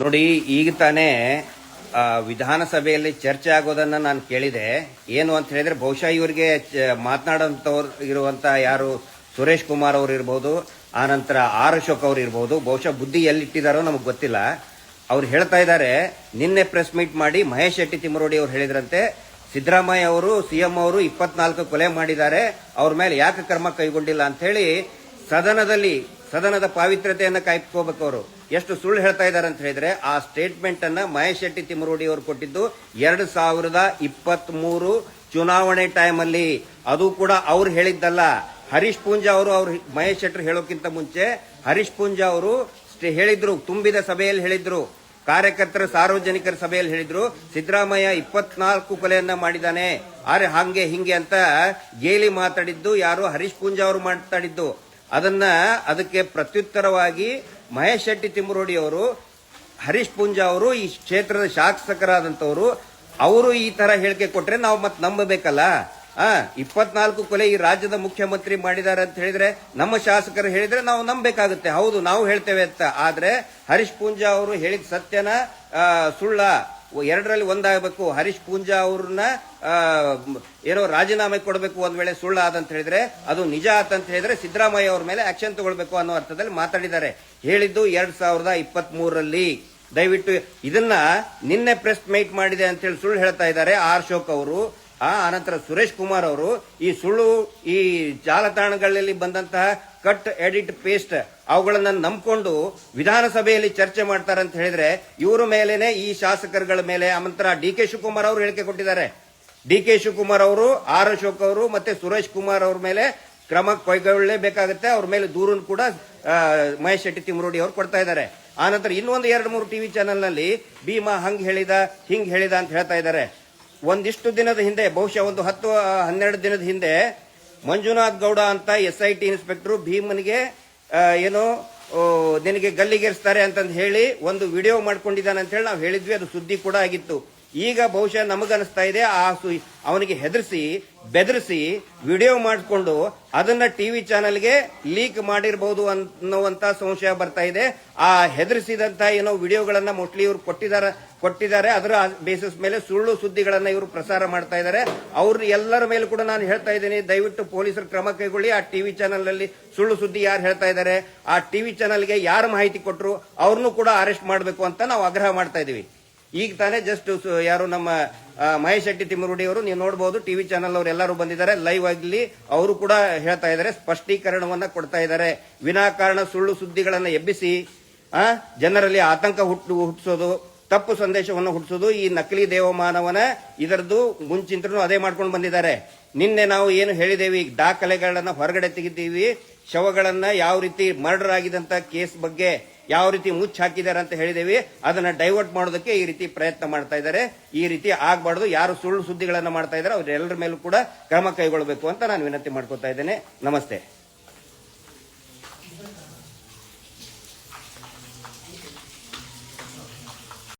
ನೋಡಿ, ಈಗ ತಾನೇ ವಿಧಾನಸಭೆಯಲ್ಲಿ ಚರ್ಚೆ ಆಗೋದನ್ನ ನಾನು ಕೇಳಿದೆ. ಏನು ಅಂತ ಹೇಳಿದ್ರೆ, ಬಹುಶಃ ಇವರಿಗೆ ಮಾತನಾಡೋಂಥವ್ರು ಇರುವಂತ ಯಾರು, ಸುರೇಶ್ ಕುಮಾರ್ ಅವರು ಇರ್ಬೋದು ಆನಂತರ ಆರ್ ಅಶೋಕ್ ಅವರು ಇರ್ಬೋದು, ಬಹುಶಃ ಬುದ್ಧಿ ಎಲ್ಲಿಟ್ಟಿದಾರೋ ನಮಗೆ ಗೊತ್ತಿಲ್ಲ. ಅವ್ರು ಹೇಳ್ತಾ ಇದ್ದಾರೆ ನಿನ್ನೆ ಪ್ರೆಸ್ ಮೀಟ್ ಮಾಡಿ ಮಹೇಶ್ ಶೆಟ್ಟಿ ತಿಮ್ಮರೋಡಿ ಅವರು ಹೇಳಿದ್ರಂತೆ, ಸಿದ್ದರಾಮಯ್ಯ ಅವರು ಸಿಎಂ ಅವರು ಇಪ್ಪತ್ನಾಲ್ಕು ಕೊಲೆ ಮಾಡಿದ್ದಾರೆ, ಅವ್ರ ಮೇಲೆ ಯಾಕೆ ಕ್ರಮ ಕೈಗೊಂಡಿಲ್ಲ ಅಂತ ಹೇಳಿ ಸದನದಲ್ಲಿ, ಸದನದ ಪಾವಿತ್ರತೆಯನ್ನು ಕಾಯ್ಕೋಬೇಕು ಅವರು. ಎಷ್ಟು ಸುಳ್ಳು ಹೇಳ್ತಾ ಇದ್ದಾರೆ ಅಂತ ಹೇಳಿದ್ರೆ, ಆ ಸ್ಟೇಟ್ಮೆಂಟ್ ಅನ್ನ ಮಹೇಶ್ ಶೆಟ್ಟಿ ತಿಮ್ಮರೂಡಿ ಅವರು ಕೊಟ್ಟಿದ್ದು ಎರಡು ಸಾವಿರದ ಚುನಾವಣೆ ಟೈಮ್ ಅಲ್ಲಿ ಅದು ಕೂಡ ಅವ್ರು ಹೇಳಿದ್ದಲ್ಲ. ಹರೀಶ್ ಪೂಂಜಾ ಅವರು, ಅವ್ರು ಮಹೇಶ್ ಶೆಟ್ಟರು ಹೇಳೋಕ್ಕಿಂತ ಮುಂಚೆ ಹರೀಶ್ ಪೂಂಜಾ ಅವರು ಹೇಳಿದ್ರು, ತುಂಬಿದ ಸಭೆಯಲ್ಲಿ ಹೇಳಿದ್ರು. ಕಾರ್ಯಕರ್ತರ, ಸಾರ್ವಜನಿಕರ ಸಭೆಯಲ್ಲಿ ಹೇಳಿದ್ರು, ಸಿದ್ದರಾಮಯ್ಯ ಇಪ್ಪತ್ನಾಲ್ಕು ಕೊಲೆಯನ್ನ ಮಾಡಿದ್ದಾನೆ. ಆದ್ರೆ ಹಂಗೆ, ಹಿಂಗೆ ಅಂತ ಗೇಲಿ ಮಾತಾಡಿದ್ದು ಯಾರು? ಹರೀಶ್ ಪೂಂಜಾ ಅವರು ಮಾತಾಡಿದ್ದು. ಅದನ್ನ ಅದಕ್ಕೆ ಪ್ರತ್ಯುತ್ತರವಾಗಿ ಮಹೇಶ್ ಶೆಟ್ಟಿ ತಿಮ್ಮರೋಡಿ ಅವರು, ಹರೀಶ್ ಪೂಂಜಾ ಅವರು, ಈ ಕ್ಷೇತ್ರದ ಶಾಸಕರಾದಂತವರು ಅವರು ಈ ತರ ಹೇಳಿಕೆ ಕೊಟ್ರೆ ನಾವು ಮತ್ತೆ ನಂಬಬೇಕಲ್ಲ? ಆ, ಇಪ್ಪತ್ನಾಲ್ಕು ಕೊಲೆ ಈ ರಾಜ್ಯದ ಮುಖ್ಯಮಂತ್ರಿ ಮಾಡಿದ್ದಾರೆ ಅಂತ ಹೇಳಿದ್ರೆ, ನಮ್ಮ ಶಾಸಕರು ಹೇಳಿದ್ರೆ ನಾವು ನಂಬಬೇಕಾಗುತ್ತೆ. ಹೌದು, ನಾವು ಹೇಳ್ತೇವೆ ಅಂತ. ಆದ್ರೆ ಹರೀಶ್ ಪೂಂಜಾ ಅವರು ಹೇಳಿದ ಸತ್ಯನ ಸುಳ್ಳ ಎರಡರಲ್ಲಿ ಒಂದಾಗಬೇಕು. ಹರೀಶ್ ಪೂಂಜಾ ಅವ್ರನ್ನ ಏನೋ ರಾಜೀನಾಮೆ ಕೊಡಬೇಕು ಒಂದ್ ವೇಳೆ ಸುಳ್ಳ ಆದಂತ ಹೇಳಿದ್ರೆ, ಅದು ನಿಜ ಆತಂತ ಹೇಳಿದ್ರೆ ಸಿದ್ದರಾಮಯ್ಯ ಅವ್ರ ಮೇಲೆ ಆಕ್ಷನ್ ತಗೊಳ್ಬೇಕು ಅನ್ನೋ ಅರ್ಥದಲ್ಲಿ ಮಾತಾಡಿದ್ದಾರೆ. ಹೇಳಿದ್ದು ಎರಡ್ ಸಾವಿರದ ಇಪ್ಪತ್ತ್ ಮೂರರಲ್ಲಿ ದಯವಿಟ್ಟು ಇದನ್ನ ನಿನ್ನೆ ಪ್ರೆಸ್ ಮೀಟ್ ಮಾಡಿದೆ ಅಂತ ಹೇಳಿ ಸುಳ್ಳು ಹೇಳ್ತಾ ಇದ್ದಾರೆ ಆರ್ ಶೋಕ್ ಅವರು. ಆ ಅನಂತರ ಸುರೇಶ್ ಕುಮಾರ್ ಅವರು ಈ ಸುಳ್ಳು, ಈ ಜಾಲತಾಣಗಳಲ್ಲಿ ಬಂದಂತಹ ಕಟ್, ಎಡಿಟ್, ಪೇಸ್ಟ್ ಅವುಗಳನ್ನ ನಂಬಿಕೊಂಡು ವಿಧಾನಸಭೆಯಲ್ಲಿ ಚರ್ಚೆ ಮಾಡ್ತಾರೆ ಅಂತ ಹೇಳಿದ್ರೆ ಇವರ ಮೇಲೇನೆ ಈ ಶಾಸಕರುಗಳ ಮೇಲೆ ಆನಂತರ ಡಿ ಕೆ ಶಿವಕುಮಾರ್ ಅವರು ಹೇಳಿಕೆ ಕೊಟ್ಟಿದ್ದಾರೆ. ಡಿ ಕೆ ಶಿವಕುಮಾರ್ ಅವರು, ಆರ್ ಅಶೋಕ್ ಅವರು ಮತ್ತೆ ಸುರೇಶ್ ಕುಮಾರ್ ಅವ್ರ ಮೇಲೆ ಕ್ರಮ ಕೈಗೊಳ್ಳಲೇಬೇಕಾಗುತ್ತೆ. ಅವ್ರ ಮೇಲೆ ದೂರನ್ನು ಕೂಡ ಮಹೇಶ್ ಶೆಟ್ಟಿ ತಿಮ್ಮರೋಡಿ ಅವರು ಕೊಡ್ತಾ ಇದ್ದಾರೆ. ಆನಂತರ ಇನ್ನೊಂದು ಎರಡು ಮೂರು ಟಿವಿ ಚಾನೆಲ್ನಲ್ಲಿ ಭೀಮಾ ಹಂಗ್ ಹೇಳಿದ, ಹಿಂಗ್ ಹೇಳಿದ ಅಂತ ಹೇಳ್ತಾ ಇದ್ದಾರೆ. ಒಂದಿಷ್ಟು ದಿನದ ಹಿಂದೆ, ಬಹುಶಃ ಒಂದು ಹತ್ತು ಹನ್ನೆರಡು ದಿನದ ಹಿಂದೆ ಮಂಜುನಾಥ್ ಗೌಡ ಅಂತ ಎಸ್ ಐ ಟಿ ಇನ್ಸ್ಪೆಕ್ಟರ್ ಭೀಮನಿಗೆ ಏನು ನಿನಗೆ ಗಲ್ಲಿಗೇರಿಸ್ತಾರೆ ಅಂತಂದು ಹೇಳಿ ಒಂದು ವಿಡಿಯೋ ಮಾಡ್ಕೊಂಡಿದ್ದಾನೆ ಅಂತ ಹೇಳಿ ನಾವು ಹೇಳಿದ್ವಿ, ಅದು ಸುದ್ದಿ ಕೂಡ ಆಗಿತ್ತು. ಈಗ ಬಹುಶಃ ನಮಗನಿಸ್ತಾ ಇದೆ, ಆ ಅವನಿಗೆ ಹೆದರಿಸಿ, ಬೆದರಿಸಿ ವಿಡಿಯೋ ಮಾಡಿಕೊಂಡು ಅದನ್ನ ಟಿವಿ ಚಾನೆಲ್ಗೆ ಲೀಕ್ ಮಾಡಿರಬಹುದು ಅನ್ನುವಂತ ಸಂಶಯ ಬರ್ತಾ ಇದೆ. ಆ ಹೆದರಿಸಿದಂತ ಏನೋ ವಿಡಿಯೋಗಳನ್ನ ಮೋಸ್ಟ್ಲಿ ಇವರು ಕೊಟ್ಟಿದ್ದಾರೆ ಕೊಟ್ಟಿದ್ದಾರೆ. ಅದರ ಬೇಸಿಸ್ ಮೇಲೆ ಸುಳ್ಳು ಸುದ್ದಿಗಳನ್ನ ಇವರು ಪ್ರಸಾರ ಮಾಡ್ತಾ ಇದ್ದಾರೆ. ಅವ್ರ ಎಲ್ಲರ ಮೇಲೆ ಕೂಡ ನಾನು ಹೇಳ್ತಾ ಇದ್ದೀನಿ, ದಯವಿಟ್ಟು ಪೊಲೀಸರು ಕ್ರಮ ಕೈಗೊಳ್ಳಿ. ಆ ಟಿವಿ ಚಾನೆಲ್ ಅಲ್ಲಿ ಸುಳ್ಳು ಸುದ್ದಿ ಯಾರು ಹೇಳ್ತಾ ಇದ್ದಾರೆ, ಆ ಟಿವಿ ಚಾನೆಲ್ಗೆ ಯಾರು ಮಾಹಿತಿ ಕೊಟ್ಟರು ಅವ್ರನ್ನೂ ಕೂಡ ಅರೆಸ್ಟ್ ಮಾಡಬೇಕು ಅಂತ ನಾವು ಆಗ್ರಹ ಮಾಡ್ತಾ ಇದೀವಿ ಈಗ ತಾನೇ ಜಸ್ಟ್ ಯಾರು ನಮ್ಮ ಮಹೇಶ್ ಶೆಟ್ಟಿ ತಿಮ್ಮರುಡಿ ಅವರು, ನೀವು ನೋಡಬಹುದು ಟಿವಿ ಚಾನೆಲ್ ಅವರು ಎಲ್ಲರೂ ಬಂದಿದ್ದಾರೆ. ಲೈವ್ ಆಗಲಿ ಅವರು ಕೂಡ ಹೇಳ್ತಾ ಇದ್ದಾರೆ, ಸ್ಪಷ್ಟೀಕರಣವನ್ನ ಕೊಡ್ತಾ ಇದ್ದಾರೆ. ವಿನಾಕಾರಣ ಸುಳ್ಳು ಸುದ್ದಿಗಳನ್ನ ಎಬ್ಬಿಸಿ ಜನರಲ್ಲಿ ಆತಂಕ ಹುಟ್ಟು ಹುಟ್ಟಿಸೋದು ತಪ್ಪು ಸಂದೇಶವನ್ನು ಹುಟ್ಟಿಸೋದು ಈ ನಕಲಿ ದೇವಮಾನವನ ಇದರದ್ದು ಮುಂಚಿಂತರೂ ಅದೇ ಮಾಡ್ಕೊಂಡು ಬಂದಿದ್ದಾರೆ. ನಿನ್ನೆ ನಾವು ಏನು ಹೇಳಿದೇವಿ, ದಾಖಲೆಗಳನ್ನ ಹೊರಗಡೆ ತೆಗಿದ್ದೀವಿ ಶವಗಳನ್ನ ಯಾವ ರೀತಿ ಮರ್ಡರ್ ಆಗಿದಂತ ಕೇಸ್ ಬಗ್ಗೆ ಯಾವ ರೀತಿ ಮುಚ್ಚಿ ಹಾಕಿದ್ದಾರೆ ಅಂತ ಹೇಳಿದೇವಿ, ಅದನ್ನ ಡೈವರ್ಟ್ ಮಾಡೋದಕ್ಕೆ ಈ ರೀತಿ ಪ್ರಯತ್ನ ಮಾಡ್ತಾ ಇದ್ದಾರೆ. ಈ ರೀತಿ ಆಗಬಾರ್ದು, ಯಾರು ಸುಳ್ಳು ಸುದ್ದಿಗಳನ್ನ ಮಾಡ್ತಾ ಇದ್ದಾರೆ ಅವರೆಲ್ಲರ ಮೇಲೂ ಕೂಡ ಕ್ರಮ ಕೈಗೊಳ್ಳಬೇಕು ಅಂತ ನಾನು ವಿನಂತಿ ಮಾಡ್ಕೊತಾ ಇದ್ದೇನೆ. ನಮಸ್ತೆ.